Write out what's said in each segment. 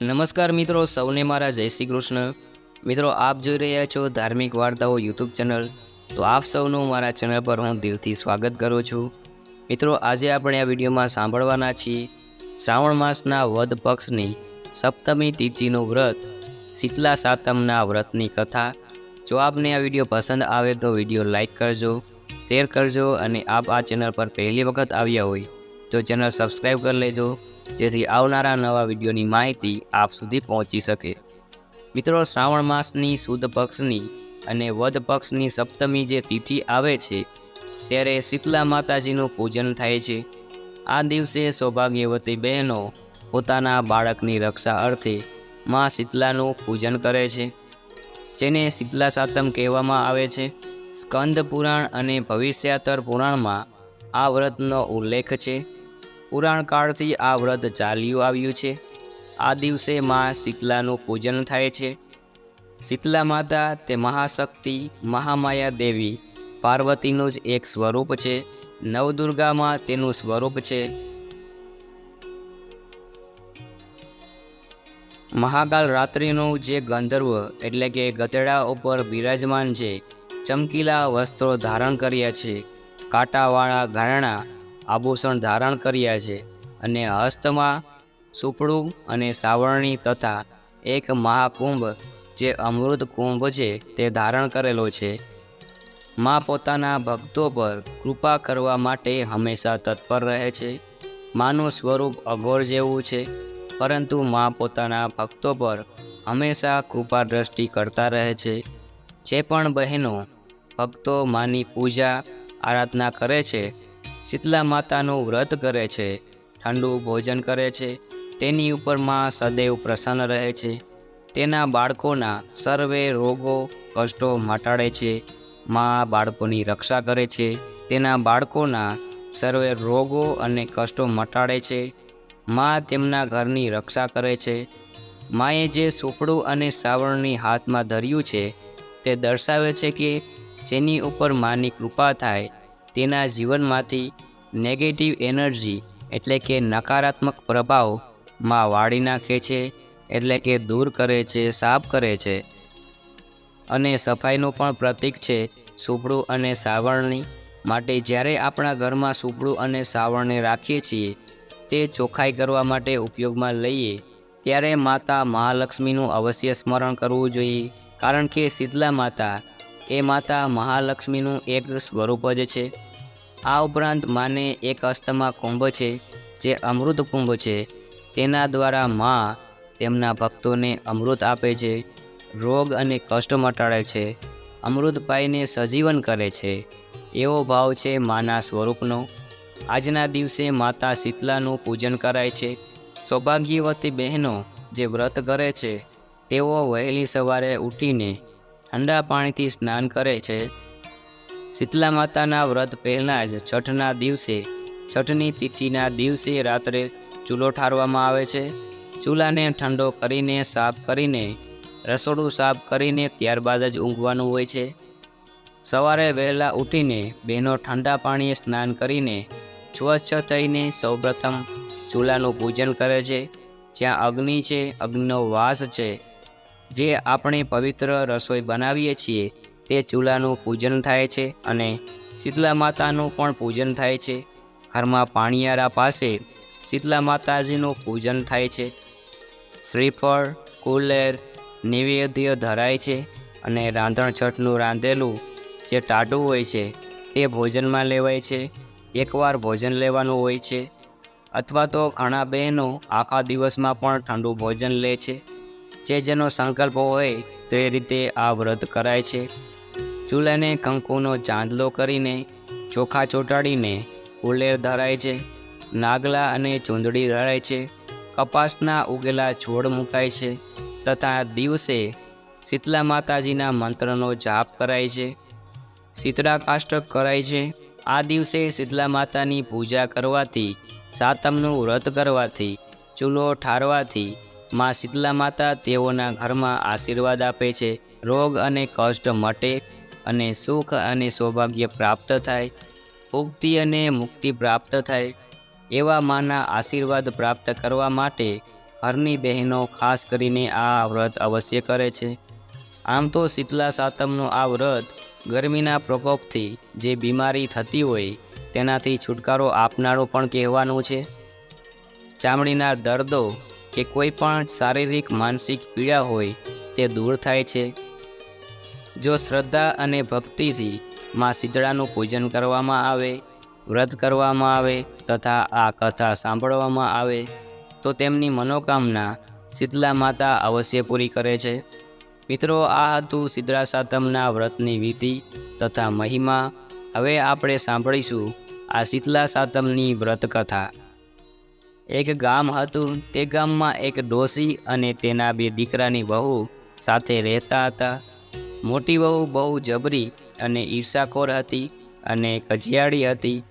નમસ્કાર મિત્રો, સૌને મારા જય શ્રી કૃષ્ણ. મિત્રો, આપ જોઈ રહ્યા છો ધાર્મિક વાર્તાઓ યુટ્યુબ ચેનલ. તો આપ સૌનું મારા ચેનલ પર હું દિલથી સ્વાગત કરું છું. મિત્રો, આજે આપણે આ વિડીયોમાં સાંભળવાના છીએ શ્રાવણ માસના વદ પક્ષની સપ્તમી તિથિનું વ્રત, શીતલા સાતમના વ્રતની કથા. જો આપને આ વીડિયો પસંદ આવે તો વીડિયો લાઇક કરજો, શેર કરજો અને આપ આ ચેનલ પર પહેલી વખત આવ્યા હોય તો ચેનલ સબસ્ક્રાઈબ કરી લેજો. જેથી આવનારા નવા વિડીયોની માહિતી આપ સુધી પહોંચી શકે. મિત્રો, શ્રાવણ માસની સુદ પક્ષની અને વદ પક્ષની સપ્તમી જે તિથિ આવે છે, ત્યારે શીતલા માતાજીનું પૂજન થાય છે. આ દિવસે સૌભાગ્યવતી બહેનો પોતાના બાળકની રક્ષા અર્થે મા શીતલાનું પૂજન કરે છે, જેને શીતલા સાતમ કહેવામાં આવે છે. સ્કંદ પુરાણ અને ભવિષ્યાતર પુરાણમાં આ વ્રતનો ઉલ્લેખ છે. પુરાણ કાળથી આ વ્રત ચાલ્યું આવ્યું છે. આ દિવસે મા શીતલાનું પૂજન થાય છે. શીતલા માતા તે મહાશક્તિ મહામાયા દેવી પાર્વતીનું જ એક સ્વરૂપ છે. નવદુર્ગામાં તેનું સ્વરૂપ છે. મહાકાલ રાત્રિનું જે ગંધર્વ એટલે કે ગધેડા ઉપર બિરાજમાન છે ચમકીલા વસ્ત્રો ધારણ કર્યા છે. કાંટાવાળા ઘારણા આભૂષણ ધારણ કર્યા છે અને હસ્તમાં સુપડું અને સાવરણી તથા એક મહાકુંભ જે અમૃત કુંભ છે તે ધારણ કરેલો છે. માં પોતાના ભક્તો પર કૃપા કરવા માટે હંમેશા તત્પર રહે છે. માનું સ્વરૂપ અઘોર જેવું છે, પરંતુ માં પોતાના ભક્તો પર હંમેશા કૃપા દ્રષ્ટિ કરતા રહે છે. જે પણ બહેનો ભક્તો માની પૂજા, આરાધના કરે છે શીતલા માતાનું વ્રત કરે છે, ઠંડુ ભોજન કરે છે, તેની ઉપરમાં સદૈવ પ્રસન્ન રહે છે. તેના બાળકોના સર્વે રોગો, કષ્ટો મટાડે છે, માં બાળકોની રક્ષા કરે છે. તેના બાળકોના સર્વે રોગો અને કષ્ટો મટાડે છે. માં તેમના ઘરની રક્ષા કરે છે. માએ જે સુપડું અને સાવરણની હાથમાં ધર્યું છે, તે દર્શાવે છે કે જેની ઉપર માની કૃપા થાય તેના જીવનમાંથી નેગેટિવ એનર્જી એટલે કે નકારાત્મક પ્રભાવમાં વાળી નાખે છે, એટલે કે દૂર કરે છે, સાફ કરે છે. અને સફાઈનું પણ પ્રતીક છે સૂપડું અને સાવરણી. માટે જ્યારે આપણા ઘરમાં સૂપડું અને સાવરણે રાખીએ છીએ, તે ચોખ્ખાઈ કરવા માટે ઉપયોગમાં લઈએ, ત્યારે માતા મહાલક્ષ્મીનું અવશ્ય સ્મરણ કરવું જોઈએ. કારણ કે શીતલા માતા એ માતા મહાલક્ષ્મીનું એક સ્વરૂપ જ છે. આ ઉપરાંત માને એક હસ્તમાં કુંભ છે, જે અમૃત કુંભ છે. તેના દ્વારા મા તેમના ભક્તોને અમૃત આપે છે, રોગ અને કષ્ટ મટાડે છે, અમૃત પાઈને સજીવન કરે છે. એવો ભાવ છે માના સ્વરૂપનો. આજના દિવસે માતા શીતલાનું પૂજન કરાય છે. સૌભાગ્યવતી બહેનો જે વ્રત કરે છે, તેઓ વહેલી સવારે ઉઠીને ઠંડા પાણીથી સ્નાન કરે છે. શીતલા માતાના વ્રત પહેલાં જ છઠના દિવસે, છઠની તિથિના દિવસે રાત્રે ચૂલો ઠારવામાં આવે છે. ચૂલાને ઠંડો કરીને સાફ કરીને, રસોડું સાફ કરીને ત્યારબાદ જ ઊંઘવાનું હોય છે. સવારે વહેલા ઉઠીને બહેનો ઠંડા પાણીએ સ્નાન કરીને સ્વચ્છ થઈને સૌપ્રથમ ચૂલાનું પૂજન કરે છે. જ્યાં અગ્નિ છે, અગ્નિનો વાસ છે જે આપણે પવિત્ર રસોઈ બનાવીએ છીએ, તે ચૂલાનું પૂજન થાય છે અને શીતલા માતાનું પણ પૂજન થાય છે. ઘરમાં પાણીયારા પાસે શીતલા માતાજીનું પૂજન થાય છે. શ્રીફળ, કુલેર, નૈવેદ્ય ધરાય છે અને રાંધણ છઠનું રાંધેલું જે ટાઢું હોય છે, તે ભોજનમાં લેવાય છે. એકવાર ભોજન લેવાનું હોય છે અથવા તો ઘણા બહેનો આખા દિવસમાં પણ ઠંડુ ભોજન લે છે. જે જેનો સંકલ્પ હોય તે રીતે આ વ્રત કરાય છે. ચૂલાને કંકુનો ચાંદલો કરીને ચોખા ચોંટાડીને ઉલેર ધરાય છે. નાગલા અને ચૂંદડી ધરાય છે. કપાસના ઉગેલા છોડ મુકાય છે તથા દિવસે શીતલા માતાજીના મંત્રનો જાપ કરાય છે. શીતળા કાષ્ટક કરાય છે. આ દિવસે શીતલા માતાની પૂજા કરવાથી, સાતમનું વ્રત કરવાથી, ચૂલો ઠારવાથી માં શીતલા માતા તેઓના ઘરમાં આશીર્વાદ આપે છે. રોગ અને કષ્ટ મટે અને સુખ અને સૌભાગ્ય પ્રાપ્ત થાય ઉક્તિ અને મુક્તિ પ્રાપ્ત થાય એવા માના આશીર્વાદ પ્રાપ્ત કરવા માટે ઘરની બહેનો ખાસ કરીને આ વ્રત અવશ્ય કરે છે. આમ તો શીતલા સાતમનું આ વ્રત ગરમીના પ્રકોપથી જે બીમારી થતી હોય તેનાથી છુટકારો આપનારો પણ કહેવાનું છે. ચામડીના દર્દો કે કોઈ પણ શારીરિક, માનસિક પીડા હોય તે દૂર થાય છે. જો શ્રદ્ધા અને ભક્તિથી માં શીતળાનું પૂજન કરવામાં આવે, વ્રત કરવામાં આવે તથા આ કથા સાંભળવામાં આવે, તો તેમની મનોકામના શીતલા માતા અવશ્ય પૂરી કરે છે. મિત્રો, આ હતું સિદ્રા સાતમના વ્રતની વિધિ તથા મહિમા. હવે આપણે સાંભળીશું આ શીતલા સાતમની વ્રત કથા એક ગામ હતું. તે ગામમાં એક ડોસી અને તેના બે દીકરાની વહુ સાથે રહેતા હતા. મોટી વહુ બહુ જબરી અને ઈર્ષાખોર હતી અને કજિયાળી હતી.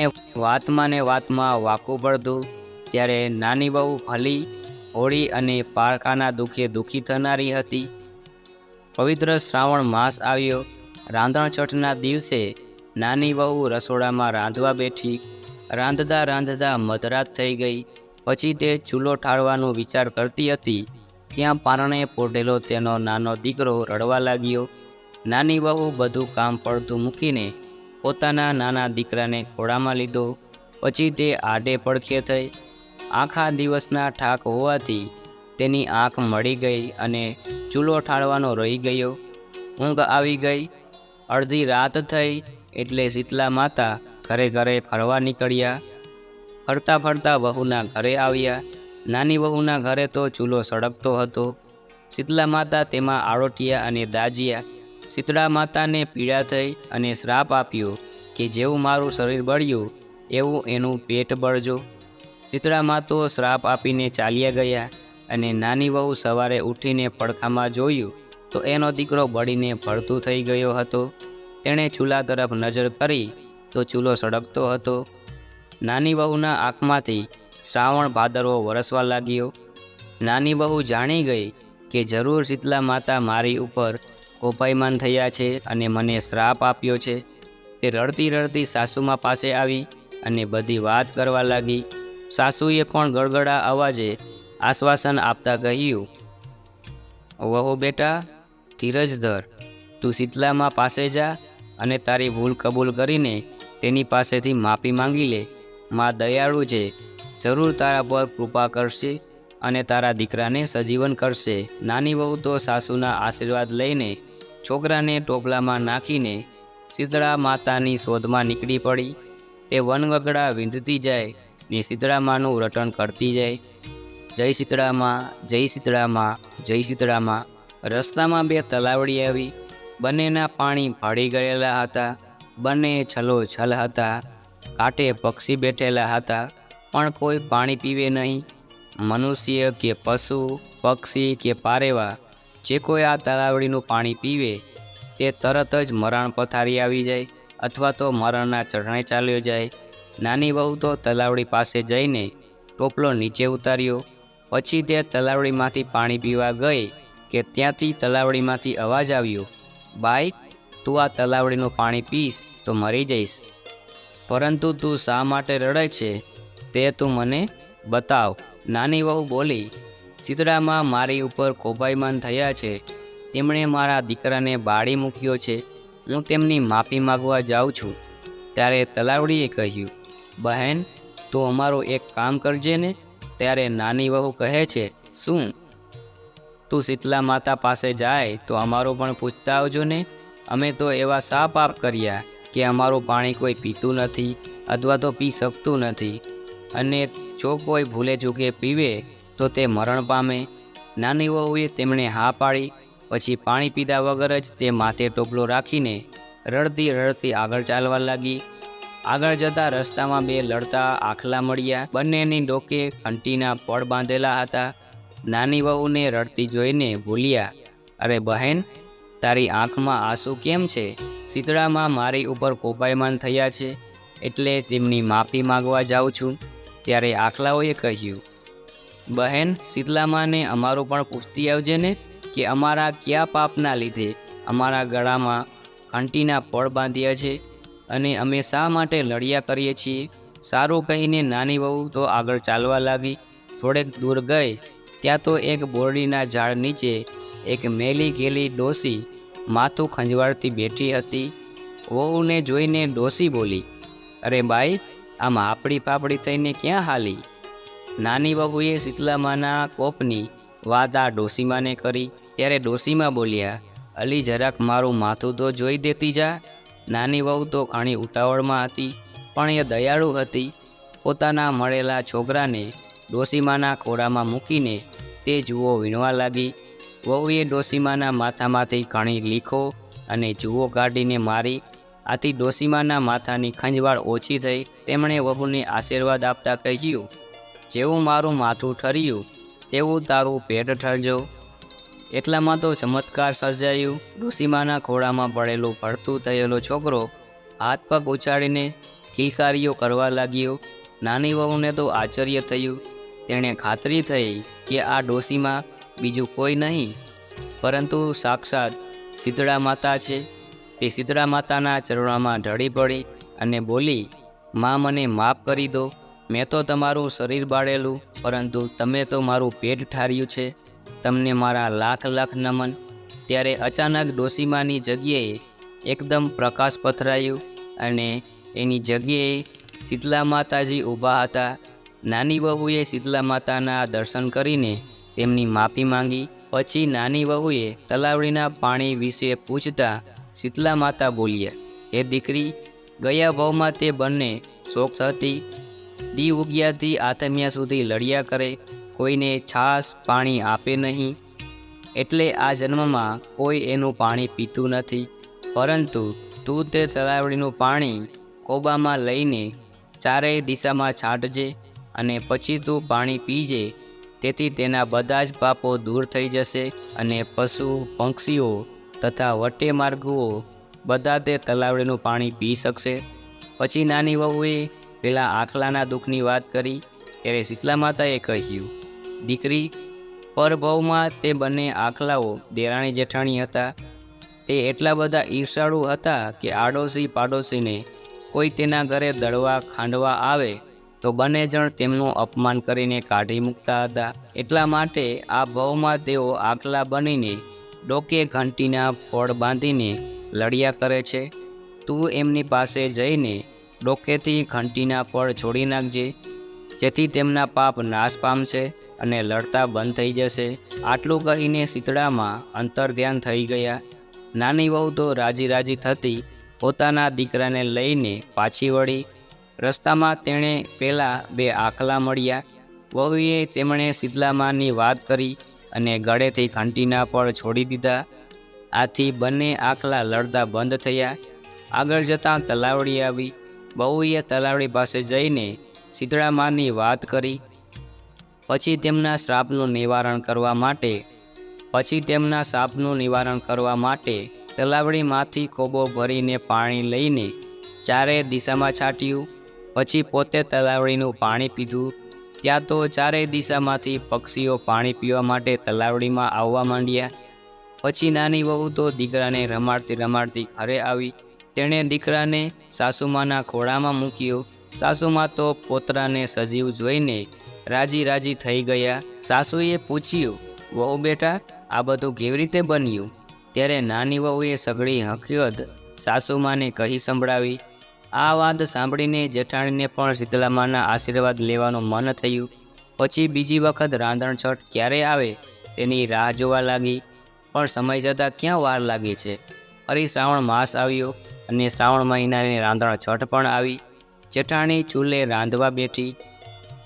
એ વાતમાં ને વાતમાં વાકું પડતું. જ્યારે નાની વહુ ભલી, હોળી અને પારકાના દુઃખે દુઃખી થનારી હતી. પવિત્ર શ્રાવણ માસ આવ્યો. રાંધણ છઠના દિવસે નાની વહુ રસોડામાં રાંધવા બેઠી. રાંધતા રાંધતા મધરાત થઈ ગઈ. પછી તે ચૂલો ઠાળવાનો વિચાર કરતી હતી. ત્યાં પારણે પોટેલો તેનો નાનો દીકરો રડવા લાગ્યો. નાની વહુ બધું કામ પડતું મૂકીને પોતાના નાના દીકરાને ખોળામાં લીધો. પછી તે આડે પડખે થઈ. આખા દિવસના ઠાક હોવાથી તેની આંખ મળી ગઈ અને ચૂલો ઠાળવાનો રહી ગયો. ઊંઘ આવી ગઈ. અડધી રાત થઈ એટલે શીતલા માતા ઘરે ઘરે ફરવા નીકળ્યા. ફરતા ફરતા વહુના ઘરે આવ્યા. નાની વહુના ઘરે તો ચૂલો સળગતો હતો. શીતલા માતા તેમાં આળોટિયા અને દાજ્યા. શીતળા માતાને પીડા થઈ અને શ્રાપ આપ્યો કે જેવું મારું શરીર બળ્યું, એવું એનું પેટ બળજો. શીતળા માતો શ્રાપ આપીને ચાલ્યા ગયા અને નાની વહુ સવારે ઉઠીને પડખામાં જોયું તો એનો દીકરો બળીને ભળતું થઈ ગયો હતો. તેણે ચૂલા તરફ નજર કરી તો ચૂલો સળગતો હતો. નાની વહુના આંખમાંથી શ્રાવણ ભાદરવો વરસવા લાગ્યો. નાની વહુ જાણી ગઈ કે જરૂર શીતલા માતા મારી ઉપર કોપાયમાન થયા છે અને મને શ્રાપ આપ્યો છે. તે રડતી રડતી સાસુમાં પાસે આવી અને બધી વાત કરવા લાગી. સાસુએ પણ ગળગડા અવાજે આશ્વાસન આપતા કહ્યું, વહુ બેટા, ધીરજ ધર. તું શીતલામાં પાસે જા અને તારી ભૂલ કબૂલ કરીને તેની પાસેથી માફી માંગી લે. માં દયાળુ છે. જરૂર તારા પર કૃપા કરશે અને તારા દીકરાને સજીવન કરશે. નાની વહુ તો સાસુના આશીર્વાદ લઈને છોકરાને ટોપલામાં નાખીને શીતળા માતાની શોધમાં નીકળી પડી. તે વનવગડા વીંધતી જાય ને શીતળામાનું રટણ કરતી જાય. જય શીતળામાં જય શીતળામાં જય શીતળામાં. રસ્તામાં બે તલાવડી આવી. બંનેના પાણી ભાડી ગયેલા હતા. બંને છલો છલ હતા કાંઠે પક્ષી બેઠેલા હતા, પણ કોઈ પાણી પીવે નહીં. મનુષ્ય કે પશુ, પક્ષી કે પારેવા, જે કોઈ આ તલાવડીનું પાણી પીવે, તે તરત જ મરણ પથારી આવી જાય અથવા તો મરણના ચઢણે ચાલ્યો જાય. નાની વહુ તો તલાવડી પાસે જઈને ટોપલો નીચે ઉતાર્યો. પછી તે તલાવડીમાંથી પાણી પીવા ગઈ કે ત્યાંથી તલાવડીમાંથી અવાજ આવ્યો બાઈ તું આ તલાવડીનું પાણી પીશ તો મરી જઈશ. પરંતુ તું શા માટે રડે છે તે તું મને બતાવ. નાની વહુ બોલી શીતળામાં મારી ઉપર કોપાયમાન થયા છે. તેમણે મારા દીકરાને બાળી મૂક્યો છે. હું તેમની માફી માગવા જાઉં છું. ત્યારે તલાવડીએ કહ્યું, બહેન, તું અમારું એક કામ કરજે ને. ત્યારે નાની વહુ કહે છે, શું? તું શીતલા માતા પાસે જાય તો અમારું પણ પૂછતા આવજો ને. અમે તો એવા સા પાપ કર્યા કે અમારું પાણી કોઈ પીતું નથી અથવા તો પી શકતું નથી. અને જો કોઈ ભૂલે ચૂકે પીવે, તો તે મરણ પામે. નાની વહુએ તેમણે હા પાડી, પછી પાણી પીધા વગર જ તે માથે ટોપલો રાખીને રડતી રડતી આગળ ચાલવા લાગી. આગળ જતા રસ્તામાં બે લડતા આખલા મળ્યા. બંનેની ડોકે ઘંટીના પડ બાંધેલા હતા. નાની વહુને રડતી જોઈને ભૂલ્યા અરે બહેન તારી આંખમાં આંસુ કેમ છે? શીતળામાં મારી ઉપર કોપાયમાન થયા છે, એટલે તેમની માફી માગવા જાઉં છું, ત્યારે આખલાઓએ કહ્યું. બહેન શીતલામાને અમારું પણ પૂછતી આવજે ને, કે અમારા કયા પાપના લીધે અમારા ગળામાં ઘંટીના પળ બાંધ્યા છે, અને અમે શા માટે લડ્યા કરીએ છીએ? સારું કહીને નાની વહુ તો આગળ ચાલવા લાગી. થોડેક દૂર ગઈ, ત્યાં તો એક બોરડીના ઝાડ નીચે એક મેલી ગેલી ડોસી માથું ખંજવાળતી બેઠી હતી. વહુને જોઈને ડોસી બોલી, અરે બાઈ, આમ આપડી પાપડી થઈને ક્યાં હાલી? નાની વહુએ શીતલામાના કોપની વાત આ ડોસીમાને કરી. ત્યારે ડોસીમાં બોલ્યા, અલી જરાક મારું માથું તો જોઈ દેતી જા. નાની વહુ તો ઘણી ઉતાવળમાં હતી, પણ એ દયાળુ હતી. પોતાના મળેલા છોકરાને ડોસીમાના ખોળામાં મૂકીને તે જુઓ વીણવા લાગી. વહુએ ડોસીમાના માથામાંથી ઘણી લીખો અને જુઓ કાઢીને મારી. આથી ડોસીમાના માથાની ખંજવાળ ઓછી થઈ તેમણે વહુને આશીર્વાદ આપતા કહ્યું, જેવું મારું માથું ઠર્યું, તેવું તારું પેટ ઠરજો. એટલામાં તો ચમત્કાર સર્જાયું. ડોસીમાના ખોળામાં પડેલો ભળતું થયેલો છોકરો હાથ પગ ઉછાળીને કિલકારીઓ કરવા લાગ્યો. નાની વહુને તો આશ્ચર્ય થયું. તેણે ખાતરી થઈ કે આ ડોસીમાં બીજું કોઈ નહીં. પરંતુ સાક્ષાત શીતળા માતા છે. તે શીતળા માતાના ચરણોમાં ઢળી પડી અને બોલી, માં, મને માફ કરી દો. મેં તો તમારું શરીર બાળેલું, પરંતુ તમે તો મારું પેટ ઠાર્યું છે. તમને મારા લાખ લાખ નમન. ત્યારે અચાનક ડોસીમાની જગ્યાએ એકદમ પ્રકાશ પથરાયું અને એની જગ્યાએ શીતલા માતાજી ઊભા હતા. નાની બહુએ શીતલા માતાના દર્શન કરીને તેમની માફી માંગી. પછી નાની વહુએ તલાવડીના પાણી વિશે પૂછતા શીતલા માતા બોલ્યા એ દીકરી, ગયા ભાવમાં તે બંને શોખ હતી દી ઉગ્યાથી આથમ્યા સુધી લડ્યા કરે, કોઈને છાશ પાણી આપે નહીં. એટલે આ જન્મમાં કોઈ એનું પાણી પીતું નથી. પરંતુ તું તે તલાવડીનું પાણી કોબામાં લઈને ચારેય દિશામાં છાંટજે અને પછી તું પાણી પીજે તેથી તેના બધા જ પાપો દૂર થઈ જશે અને પશુ, પક્ષીઓ તથા વટે માર્ગુઓ બધા તે તલાવડીનું પાણી પી શકશે. પછી નાની વહુએ પેલા આખલાના દુઃખની વાત કરી. ત્યારે શીતલા માતાએ કહ્યું, દીકરી, પરભવમાં તે બંને આખલાઓ દેરાણી જેઠાણી હતા. તે એટલા બધા ઈર્ષાળુ હતા કે આડોશી પાડોશીને કોઈ તેના ઘરે દળવા, ખાંડવા આવે તો બંને જણ તેમનું અપમાન કરીને કાઢી મૂકતા હતા. એટલા માટે આ ભવમાં તેઓ આકલા બનીને ડોકે ઘંટીના ફોડ બાંધીને લડ્યા કરે છે. તું એમની પાસે જઈને ડોકેથી ઘંટીના ફળ છોડી નાખજે, જેથી તેમના પાપ નાશ પામશે અને લડતા બંધ થઈ જશે. આટલું કહીને શીતળામાં અંતર ધ્યાન થઈ ગયા. નાની વહુ તો રાજી રાજી થતી પોતાના દીકરાને લઈને પાછી વળી રસ્તામાં તેણે પહેલાં બે આખલા મળ્યા. વહુએ તેમણે શીતલામાની વાત કરી અને ગળેથી ઘંટીના પર છોડી દીધા. આથી બંને આખલા લડતા બંધ થયા. આગળ જતાં તલાવડી આવી. બહુએ તલાવડી પાસે જઈને શીતળામાની વાત કરી. પછી તેમના શ્રાપનું નિવારણ કરવા માટે, પછી તેમના સાપનું નિવારણ કરવા માટે તલાવડીમાંથી કોબો ભરીને પાણી લઈને ચારે દિશામાં છાંટ્યું. પછી પોતે તલાવડીનું પાણી પીધું. ત્યાં તો ચારેય દિશામાંથી પક્ષીઓ પાણી પીવા માટે તલાવડીમાં આવવા માંડ્યા. પછી નાની વહુ તો દીકરાને રમાડતી રમાડતી ઘરે આવી. તેણે દીકરાને સાસુમાના ખોળામાં મૂક્યો. સાસુમા તો પોતરાને સજીવ જોઈને રાજી રાજી થઈ ગયા. સાસુએ પૂછ્યું, વહુ બેટા, આ બધું કેવી રીતે બન્યું? ત્યારે નાની વહુએ સઘળી હકીકત સાસુમાને કહી સંભળાવી આ વાત સાંભળીને જેઠાણીને પણ શીતલામાના આશીર્વાદ લેવાનું મન થયું. પછી બીજી વખત રાંધણછટ ક્યારે આવે તેની રાહ જોવા લાગી. પણ સમય જતાં ક્યાં વાર લાગે છે? ફરી શ્રાવણ માસ આવ્યો અને શ્રાવણ મહિનાની રાંધણ છઠ પણ આવી. જેઠાણી ચૂલે રાંધવા બેઠી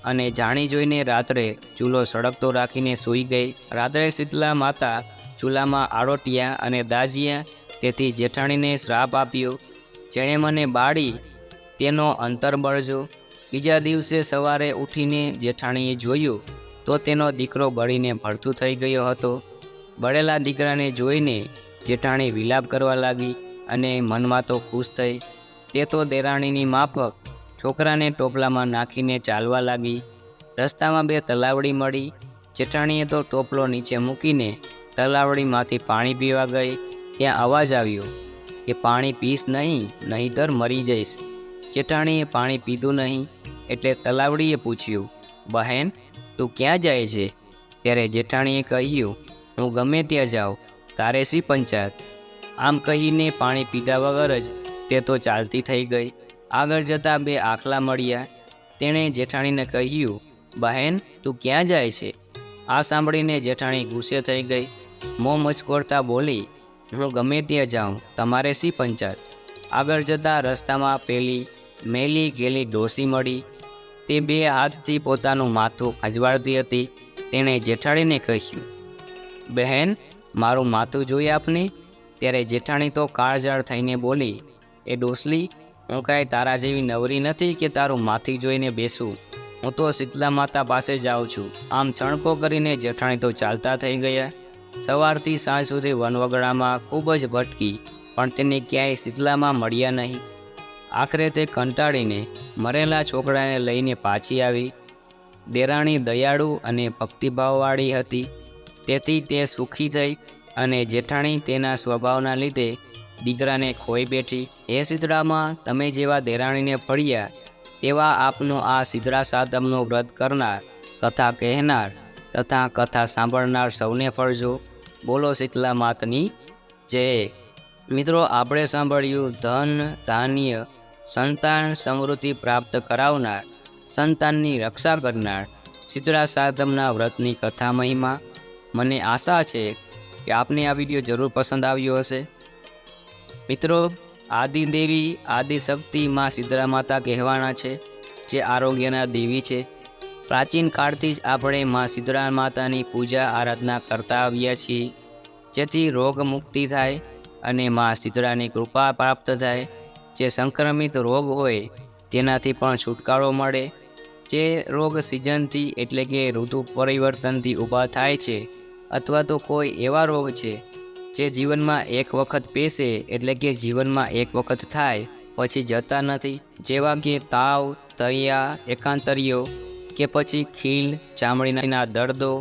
અને જાણી જોઈને રાત્રે ચૂલો સળગતો રાખીને સૂઈ ગઈ. રાત્રે શીતલા માતા ચૂલામાં આડોટિયા અને દાજિયા તેથી જેઠાણીને શ્રાપ આપ્યો. જેણે મને બાળી તેનો અંતર બળજો. બીજા દિવસે સવારે ઉઠીને જેઠાણીએ જોયું તો તેનો દીકરો બળીને ભળતું થઈ ગયો હતો. બળેલા દીકરાને જોઈને જેઠાણી વિલાપ કરવા લાગી અને મનમાં તો ખુશ થઈ. તે તો દેરાણીની માફક છોકરાને ટોપલામાં નાખીને ચાલવા લાગી. રસ્તામાં બે તલાવડી મળી. જેઠાણીએ તો ટોપલો નીચે મૂકીને તલાવડીમાંથી પાણી પીવા ગઈ. ત્યાં અવાજ આવ્યો. કે પાણી પીશ નહીં, નહીંતર મરી જઈશ. જેઠાણીએ પાણી પીધું નહીં, એટલે તલાવડીએ પૂછ્યું, બહેન, તું ક્યાં જાય છે? ત્યારે જેઠાણીએ કહ્યું, હું ગમે ત્યાં જાઉં, તારે શી પંચાયત? આમ કહીને પાણી પીધા વગર જ તે તો ચાલતી થઈ ગઈ. આગળ જતાં બે આખલા મળ્યા. તેણે જેઠાણીને કહ્યું, બહેન, તું ક્યાં જાય છે? આ સાંભળીને જેઠાણી ગુસ્સે થઈ ગઈ. મોં મચકોડતા બોલી હું ગમે ત્યાં જાઉં, તમારે શી પંચાયત? આગળ જતાં રસ્તામાં પેલી મેલી ગેલી ડોસી મળી. તે બે હાથથી પોતાનું માથું ખજવાળતી હતી. તેણે જેઠાણીને કહ્યું, બહેન, મારું માથું જોઈ આપને? ત્યારે જેઠાણી તો કાળજાળ થઈને બોલી, એ ડોસલી, હું કાંઈ તારા જેવી નવરી નથી કે તારું માથી જોઈને બેસું? હું તો શીતલા માતા પાસે જાઉં છું. આમ છણકો કરીને જેઠાણી તો ચાલતા થઈ ગયા. સવારથી સાંજ સુધી વનવગડામાં ખૂબ જ ભટકી, પણ તેને ક્યાંય શીતલામાં મળ્યા નહીં. આખરે તે કંટાળીને મરેલા છોકરાને લઈને પાછી આવી. દેરાણી દયાળુ અને ભક્તિભાવવાળી હતી. તેથી તે સુખી થઈ અને જેઠાણી તેના સ્વભાવના લીધે દીકરાને ખોઈ બેઠી. એ શીતળામાં તમે જેવા દેરાણીને પડ્યા તેવા આપનો આ સિદ્રા સાધમનો વ્રત કરનાર, કથા કહેનાર તથા કથા સાંભળનાર સૌને ફળજો બોલો શીતલા માતની જય મિત્રો આપણે સાંભળ્યું ધન, ધાન્ય, સંતાન સમૃદ્ધિ પ્રાપ્ત કરાવનાર, સંતાનની રક્ષા કરનાર શીતળા સાતમના વ્રતની કથા મહિમા. મને આશા છે કે આપને આ વીડિયો જરૂર પસંદ આવ્યો હશે. મિત્રો, આદિદેવી, આદિશક્તિ માં શીતળા માતા કહેવાના છે, જે આરોગ્યના દેવી છે. પ્રાચીન કાળથી જ આપણે માં શીતળા માતાની પૂજા આરાધના કરતા આવ્યા છીએ. જેથી રોગ મુક્તિ થાય અને માં શીતળાની કૃપા પ્રાપ્ત થાય. જે સંક્રમિત રોગ હોય તેનાથી પણ છુટકારો મળે. જે રોગ સિઝનથી એટલે કે ઋતુ પરિવર્તનથી ઊભા થાય છે અથવા તો કોઈ એવા રોગ છે જે જીવનમાં એક વખત પેશે એટલે કે જીવનમાં એક વખત થાય, પછી જતા નથી. જેવા કે તાવ, તળિયા એકાંતરીઓ કે પછી ખીલ, ચામડીના દર્દો,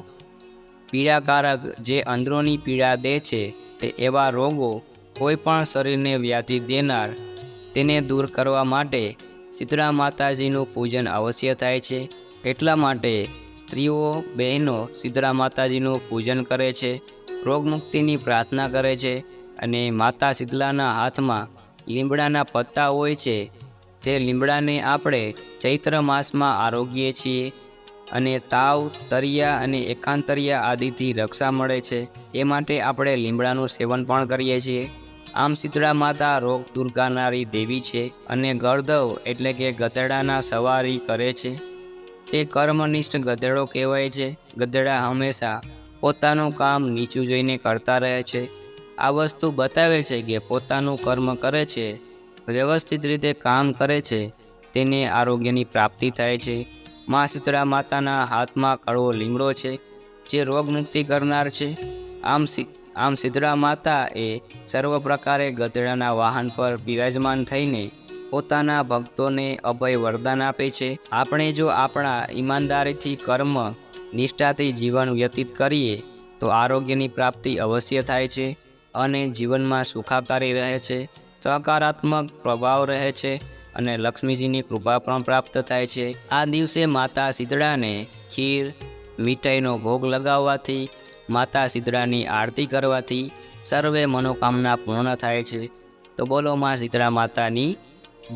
પીડાકારક જે અંદરોની પીડા દે છે તે એવા રોગો કોઈ પણ શરીરને વ્યાધિ દેનાર, તેને દૂર કરવા માટે શીતળા માતાજીનું પૂજન અવશ્ય થાય છે. એટલા માટે સ્ત્રીઓ, બહેનો શીતળા માતાજીનું પૂજન કરે છે, રોગમુક્તિની પ્રાર્થના કરે છે અને માતા શીતલાના હાથમાં લીમડાના પત્તા હોય છે, જે લીમડાને આપણે ચૈત્ર માસમાં આરોગીએ છીએ અને તાવ, તરિયા અને એકાંતરિયા આદિથી રક્ષા મળે છે. એ માટે આપણે લીમડાનું સેવન પણ કરીએ છીએ. આમ શીતળા માતા રોગ દૂર કરનારી દેવી છે અને ગર્ધવ એટલે કે ગધેડાના સવારી કરે છે. તે કર્મનિષ્ઠ ગધેડો કહેવાય છે. ગધેડા હંમેશા પોતાનું કામ નીચું જોઈને કરતા રહે છે. આ વસ્તુ બતાવે છે કે પોતાનું કર્મ કરે છે, વ્યવસ્થિત રીતે કામ કરે છે તેને આરોગ્યની પ્રાપ્તિ થાય છે. મા શીતળા માતાના હાથમાં કડવો લીમડો છે, જે રોગમુક્તિ કરનાર છે. આમ આમ શીતળા માતા એ સર્વ પ્રકારે ગધેડાના વાહન પર બિરાજમાન થઈને પોતાના ભક્તોને અભય વરદાન આપે છે. આપણે જો આપણા ઈમાનદારીથી કર્મ, નિષ્ઠાથી જીવન વ્યતીત કરીએ, તો આરોગ્યની પ્રાપ્તિ અવશ્ય થાય છે અને જીવનમાં સુખાકારી રહે છે. સકારાત્મક પ્રભાવ રહે છે. અને લક્ષ્મીજીની કૃપા પણ પ્રાપ્ત થાય છે. આ દિવસે માતા શીતળાને ખીર, મીઠાઈનો ભોગ લગાવવાથી, માતા શીતળાની આરતી કરવાથી સર્વે મનોકામના પૂર્ણ થાય છે. તો બોલો માં શીતળા માતાની,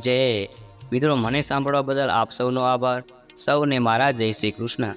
જય. મિત્રો, મને સાંભળવા બદલ આપ સૌનો આભાર. સૌને મારા જય શ્રી કૃષ્ણ.